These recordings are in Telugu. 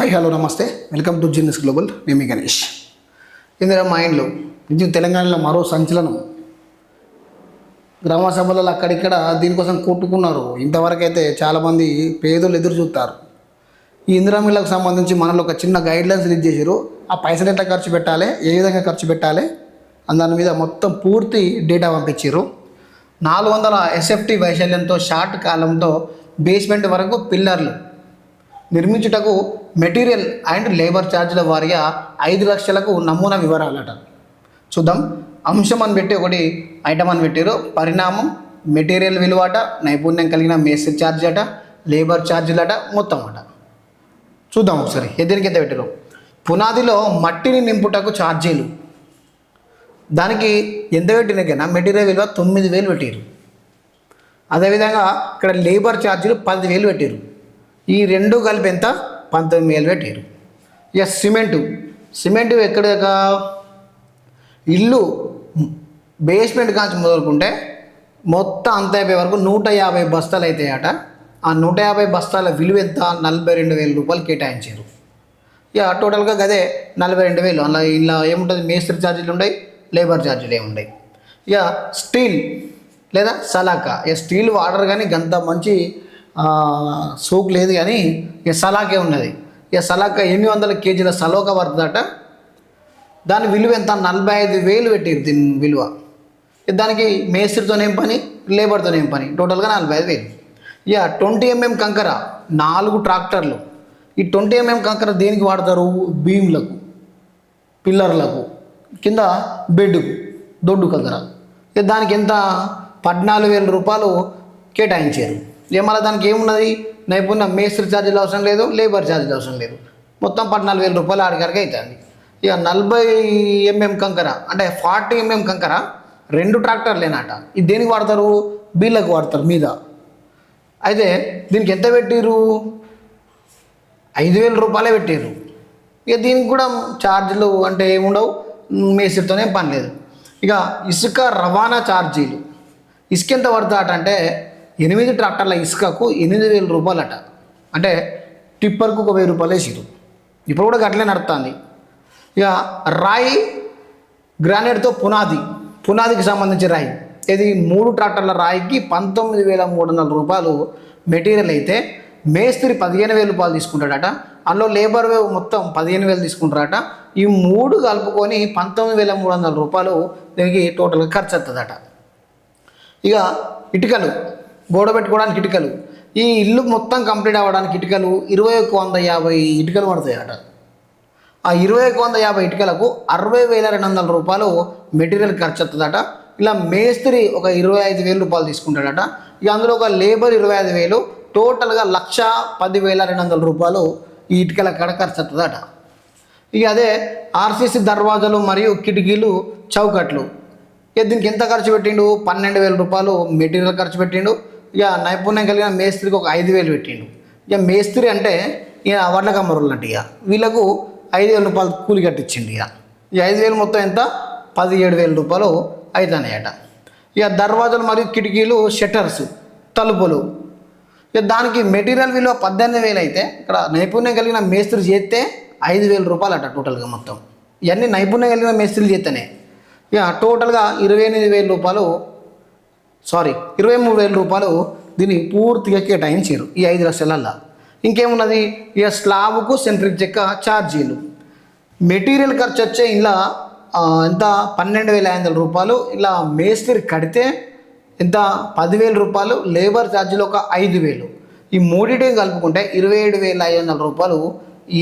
హాయ్ హలో నమస్తే. వెల్కమ్ టు జిన్నెస్ గ్లోబల్ నేను గణేష్. ఇందులో మా ఇంట్లో ఇది తెలంగాణలో మరో సంచలనం. గ్రామ సభలలో అక్కడిక్కడ దీనికోసం కొట్టుకున్నారు. ఇంతవరకు అయితే చాలామంది పేదలు ఎదురు చూస్తారు. ఈ ఇందిరామిల్లకు సంబంధించి మనలో ఒక చిన్న గైడ్లైన్స్ రిలీజ్ చేశారు. ఆ పైసలు ఎట్లా ఖర్చు పెట్టాలి? ఏ విధంగా ఖర్చు పెట్టాలి? దాని మీద మొత్తం పూర్తి డేటా పంపించారు. నాలుగు వందల ఎస్ఎఫ్టీ వైశాల్యంతో షార్ట్ కాలంతో బేస్మెంట్ వరకు పిల్లర్లు నిర్మించుటకు మెటీరియల్ అండ్ లేబర్ ఛార్జీల వారిగా ఐదు లక్షలకు నమూనా వివరాలట. చూద్దాం. అంశం అని పెట్టి ఒకటి ఐటమ్ అని పెట్టారు పరిణామం మెటీరియల్ విలువ అట నైపుణ్యం కలిగిన మేస్త్రి ఛార్జ్ అట లేబర్ ఛార్జీలు అట మొత్తం అట చూద్దాం ఒకసారి. ఎద్దరికి ఎంత పెట్టారు పునాదిలో మట్టిని నింపుటకు ఛార్జీలు. దానికి ఎంత పెట్టినకైనా? మెటీరియల్ విలువ తొమ్మిది వేలు పెట్టారు అదేవిధంగా ఇక్కడ లేబర్ ఛార్జీలు పదివేలు పెట్టారు ఈ రెండు కలిపి ఎంత? పంతొమ్మిది వేలు పెట్టారు ఇక సిమెంటు. సిమెంటు ఎక్కడ ఇల్లు బేస్మెంట్ కాంచి మొదలుకుంటే మొత్తం అంత అయిపోయే వరకు నూట యాభై బస్తాలు అవుతాయట ఆ నూట యాభై బస్తాల విలువ ఎంత? నలభై రెండు వేల రూపాయలు కేటాయించారు. ఇక టోటల్గా గదే నలభై రెండు వేలు. అలా ఇలా ఏముంటుంది? మేస్త్రి ఛార్జీలు ఉన్నాయి లేబర్ ఛార్జీలు ఏముంటాయి ఇక స్టీల్ లేదా సలాకా? ఇక స్టీల్ వాడరు కానీ గంత మంచి సోక్ లేదు కానీ ఇక సలాకే ఉన్నది. ఇక సలాకా ఎనిమిది వందల కేజీల సలోక పడుతుందట దాని విలువ ఎంత? నలభై ఐదు వేలు పెట్టారు దీని విలువ. దానికి మేస్త్రితోనేం పని? లేబర్తోనేం పని? టోటల్గా నలభై ఐదు వేలు. ఇక ట్వంటీ ఎంఎం కంకర నాలుగు ట్రాక్టర్లు. ఈ ట్వంటీ ఎంఎం కంకర దేనికి వాడతారు? బీమ్లకు పిల్లర్లకు కింద బెడ్కు దొడ్డు కంకర. ఇక దానికి ఎంత? పద్నాలుగు వేల రూపాయలు కేటాయించారు. మళ్ళీ దానికి ఏమున్నది? నైపుణ్యం మేస్త్రి ఛార్జీలు అవసరం లేదు లేబర్ ఛార్జీలు అవసరం లేదు. మొత్తం పద్నాలుగు వేల రూపాయలు ఆడిగారికి అవుతుంది ఇక నలభై ఎంఎం కంకర అంటే ఫార్టీ ఎంఎం కంకర రెండు ట్రాక్టర్లేనట. ఇది దేనికి వాడతారు? బీళ్ళకు వాడతారు మీద. అయితే దీనికి ఎంత పెట్టిరు ఐదు వేల రూపాయలే పెట్టిరు ఇక దీనికి కూడా ఛార్జీలు అంటే ఏముండవు? మేస్త్రితోనే పని లేదు. ఇక ఇసుక రవాణా ఛార్జీలు. ఇసుక ఎంత పడతాట అంటే ఎనిమిది ట్రాక్టర్ల ఇసుకకు ఎనిమిది వేల రూపాయలట. అంటే టిప్పర్కు ఒక వెయ్యి రూపాయలు వేసిరు ఇప్పుడు కూడా గట్లే నడుస్తుంది ఇక రాయి గ్రానైట్తో పునాది పునాదికి సంబంధించి రాయి. ఇది మూడు ట్రాక్టర్ల రాయికి పంతొమ్మిది వేల మూడు వందల రూపాయలు మెటీరియల్ అయితే మేస్త్రి పదిహేను వేల రూపాయలు తీసుకుంటాడట. అందులో లేబర్ వేవ్ మొత్తం పదిహేను వేలు తీసుకుంటారట. ఈ మూడు కలుపుకొని పంతొమ్మిది వేల మూడు వందల రూపాయలు దీనికి టోటల్గా ఖర్చు అవుతుందట ఇక ఇటుకలు. గోడ పెట్టుకోవడానికి ఇటుకలు. ఈ ఇల్లు మొత్తం కంప్లీట్ అవ్వడానికి ఇటుకలు ఇరవై ఒక వంద యాభై ఇటుకలు పడతాయట. ఆ ఇరవై ఒక వంద యాభై ఇటుకలకు అరవై వేల రెండు వందల రూపాయలు మెటీరియల్ ఖర్చు అవుతుందట ఇలా మేస్త్రి ఒక ఇరవై ఐదు వేల రూపాయలు తీసుకుంటాడట. ఇక అందులో ఒక లేబర్ ఇరవై ఐదు వేలు టోటల్గా లక్ష పదివేల రెండు వందల రూపాయలు ఈ ఇటుకల కాడ ఖర్చు వస్తుందట. ఇక అదే ఆర్సీసీ దర్వాజాలు మరియు కిటికీలు చౌకట్లు. ఇక దీనికి ఎంత ఖర్చు పెట్టిండు? పన్నెండు వేల రూపాయలు మెటీరియల్ ఖర్చు పెట్టిండు. ఇక నైపుణ్యం కలిగిన మేస్త్రికి ఒక ఐదు వేలు పెట్టిండు. ఇక మేస్త్రి అంటే ఇక వడ్ల కమ్మరులు అంటే ఇక. వీళ్ళకు ఐదు వేల రూపాయలు కూలి కట్టించిండు ఇక. ఈ ఐదు వేలు మొత్తం ఎంత? పదిహేడు వేల రూపాయలు అవుతున్నాయట ఇక దర్వాజాలు మరియు కిటికీలు షట్టర్స్ తలుపులు. ఇక దానికి మెటీరియల్ విలువ పద్దెనిమిది వేలు అయితే ఇక్కడ నైపుణ్యం కలిగిన మేస్త్రి చేస్తే ఐదు వేల రూపాయలు అట టోటల్గా మొత్తం. ఇవన్నీ నైపుణ్యం కలిగిన మేస్త్రీలు చేస్తేనే. ఇక టోటల్గా ఇరవై ఎనిమిది వేల రూపాయలు సారీ ఇరవై మూడు వేల రూపాయలు దీన్ని పూర్తిగా కేటాయించారు ఈ ఐదు లక్షలల్లో. ఇంకేమున్నది? ఇక స్లాబ్కు సెంట్రిక్ చెక్క ఛార్జీలు మెటీరియల్ ఖర్చు వచ్చే ఇలా ఎంత? పన్నెండు వేల ఐదు వందల రూపాయలు. ఇలా మేస్త్రి కడితే ఎంత? పదివేల రూపాయలు. లేబర్ ఛార్జీలు ఒక ఐదు వేలు. ఈ మూడింటిని కలుపుకుంటే ఇరవై ఏడు వేల ఐదు వందల రూపాయలు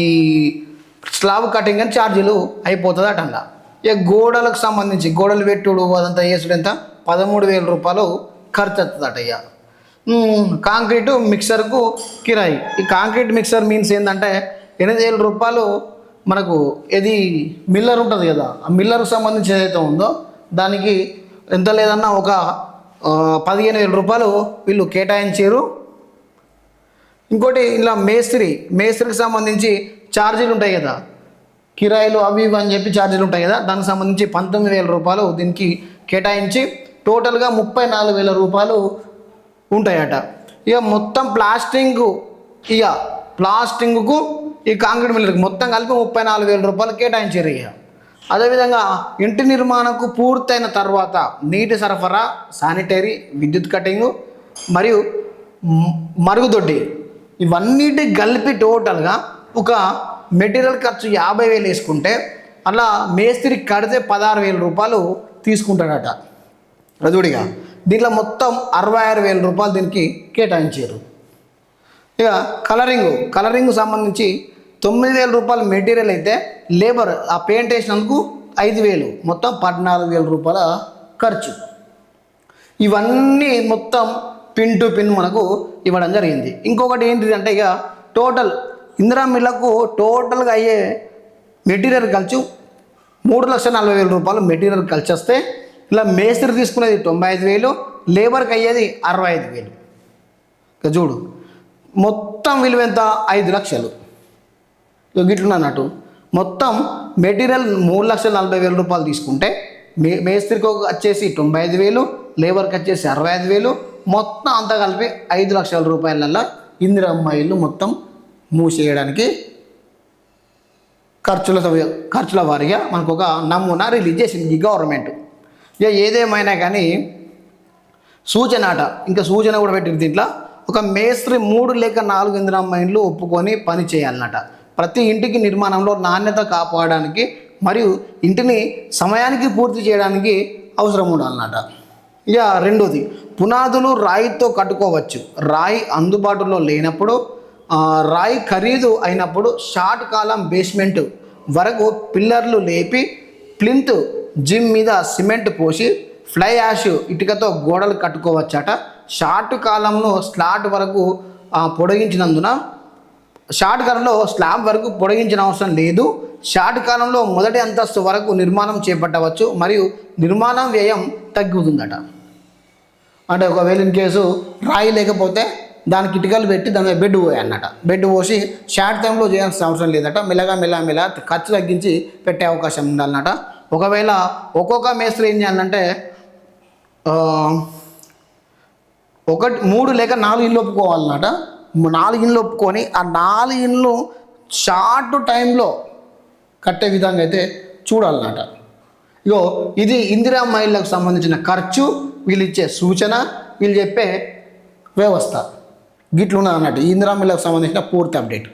ఈ స్లాబ్ కటింగ్ అని ఛార్జీలు అయిపోతుంది అటంగా ఇక గోడలకు సంబంధించి గోడలు పెట్టుడు అదంతా వేసుడు ఎంత? పదమూడు వేల రూపాయలు ఖర్చు అవుతుందట కాంక్రీటు మిక్సర్కు కిరాయి. ఈ కాంక్రీట్ మిక్సర్ మీన్స్ ఏంటంటే ఎనిమిది వేల రూపాయలు మనకు ఇది మిల్లర్ ఉంటుంది కదా ఆ మిల్లర్కు సంబంధించి ఏదైతే ఉందో దానికి ఎంత లేదన్నా ఒక పదిహేను వేల రూపాయలు వీళ్ళు కేటాయించారు. ఇంకోటి ఇలా మేస్త్రి మేస్త్రికి సంబంధించి ఛార్జీలు ఉంటాయి కదా కిరాయిలు అవి ఇవి అని చెప్పి ఛార్జీలు ఉంటాయి కదా దానికి సంబంధించి పంతొమ్మిది వేల రూపాయలు దీనికి కేటాయించి టోటల్గా ముప్పై నాలుగు వేల రూపాయలు ఉంటాయట. ఇక మొత్తం ప్లాస్టింగ్ ఇక ప్లాస్టింగ్కు ఈ కాంక్రీట్ మిల్లర్కి మొత్తం కలిపి ముప్పై నాలుగు వేల రూపాయలు కేటాయించారు ఇక. అదేవిధంగా ఇంటి నిర్మాణంకు పూర్తయిన తర్వాత నీటి సరఫరా శానిటరీ విద్యుత్ కటింగ్ మరియు మరుగుదొడ్డి ఇవన్నిటి కలిపి టోటల్గా ఒక మెటీరియల్ ఖర్చు యాభై వేలు వేసుకుంటే అలా మేస్త్రి కడితే పదహారు వేల రూపాయలు తీసుకుంటాడట. రజుడిగా దీంట్లో మొత్తం అరవై ఆరు వేల రూపాయలు దీనికి కేటాయించారు. ఇక కలరింగ్ కలరింగ్ సంబంధించి తొమ్మిది వేల రూపాయలు మెటీరియల్ అయితే లేబర్ ఆ పెయింట్ వేసినందుకు ఐదు వేలు. మొత్తం పద్నాలుగు వేల రూపాయల ఖర్చు. ఇవన్నీ మొత్తం పిన్ టు పిన్ మనకు ఇవ్వడం జరిగింది. ఇంకొకటి ఏంటిదంటే ఇక టోటల్ ఇందిరా మిల్లకు టోటల్గా అయ్యే మెటీరియల్ ఖర్చు మూడు లక్షల నలభై వేల రూపాయలు మెటీరియల్ ఖర్చు వస్తే ఇలా మేస్త్రి తీసుకునేది తొంభై ఐదు వేలు లేబర్కి అయ్యేది అరవై ఐదు వేలు. ఇక చూడు మొత్తం విలువ ఎంత? ఐదు లక్షలు. ఇక గిట్లున్నా అన్నట్టు మొత్తం మెటీరియల్ మూడు లక్షల నలభై వేల రూపాయలు తీసుకుంటే మే మేస్త్రికి ఒక వచ్చేసి తొంభై ఐదు వేలు లేబర్కి వచ్చేసి అరవై ఐదు వేలు మొత్తం అంతా కలిపి ఐదు లక్షల రూపాయలల్లో ఇందిరమ్మ ఇల్లు మొత్తం మూసేయడానికి ఖర్చుల ఖర్చుల వారీగా మనకు ఒక నమూనా రిలీజ్ చేసింది ఈ గవర్నమెంట్. ఇక ఏదేమైనా కానీ సూచన అట. ఇంకా సూచన కూడా పెట్టింది దీంట్లో. ఒక మేస్త్రి మూడు లేక నాలుగు ఇందిరమ్మ మైండ్లు ఒప్పుకొని పని చేయాలన్నట. ప్రతి ఇంటికి నిర్మాణంలో నాణ్యత కాపాడడానికి మరియు ఇంటిని సమయానికి పూర్తి చేయడానికి అవసరం ఉండాలన్నట. ఇక రెండోది పునాదులు రాయితో కట్టుకోవచ్చు. రాయి అందుబాటులో లేనప్పుడు రాయి ఖరీదు అయినప్పుడు షార్ట్ కాలం బేస్మెంట్ వరకు పిల్లర్లు లేపి ప్లింత్ జిమ్ మీద సిమెంట్ పోసి ఫ్లై యాష్ ఇటుకతో గోడలు కట్టుకోవచ్చట. షార్ట్ కాలంలో స్లాట్ వరకు పొడిగించినందున షార్ట్ కాలంలో స్లాబ్ వరకు పొడిగించిన అవసరం లేదు. షార్ట్ కాలంలో మొదటి అంతస్తు వరకు నిర్మాణం చేపట్టవచ్చు మరియు నిర్మాణం వ్యయం తగ్గుతుందట. అంటే ఒకవేళ ఇన్ కేసు రాయి లేకపోతే దానికి ఇటుకలు పెట్టి దాని మీద బెడ్ పోయాయన్నట బెడ్ పోసి షార్ట్ టైంలో చేయాల్సిన అవసరం లేదట. మెల్లగా మెల్లగా మెల్ల ఖర్చు తగ్గించి పెట్టే అవకాశం ఉందన్నట ఒకవేళ ఒక్కొక్క మేస్త్రి ఏం చేయాలంటే ఒకటి మూడు లేక నాలుగు ఇళ్ళు ఒప్పుకోవాలన్నట నాలుగు ఇళ్ళు ఒప్పుకొని ఆ నాలుగు ఇళ్ళు షార్ట్ టైంలో కట్టే విధంగా అయితే చూడాలన్నట ఇగో ఇది ఇందిరా మహిళలకు సంబంధించిన ఖర్చు వీళ్ళు ఇచ్చే సూచన వీళ్ళు చెప్పే వ్యవస్థ. గిట్లున్నది అన్నట్టు ఇందిరా మహిళలకు సంబంధించిన పూర్తి అప్డేట్.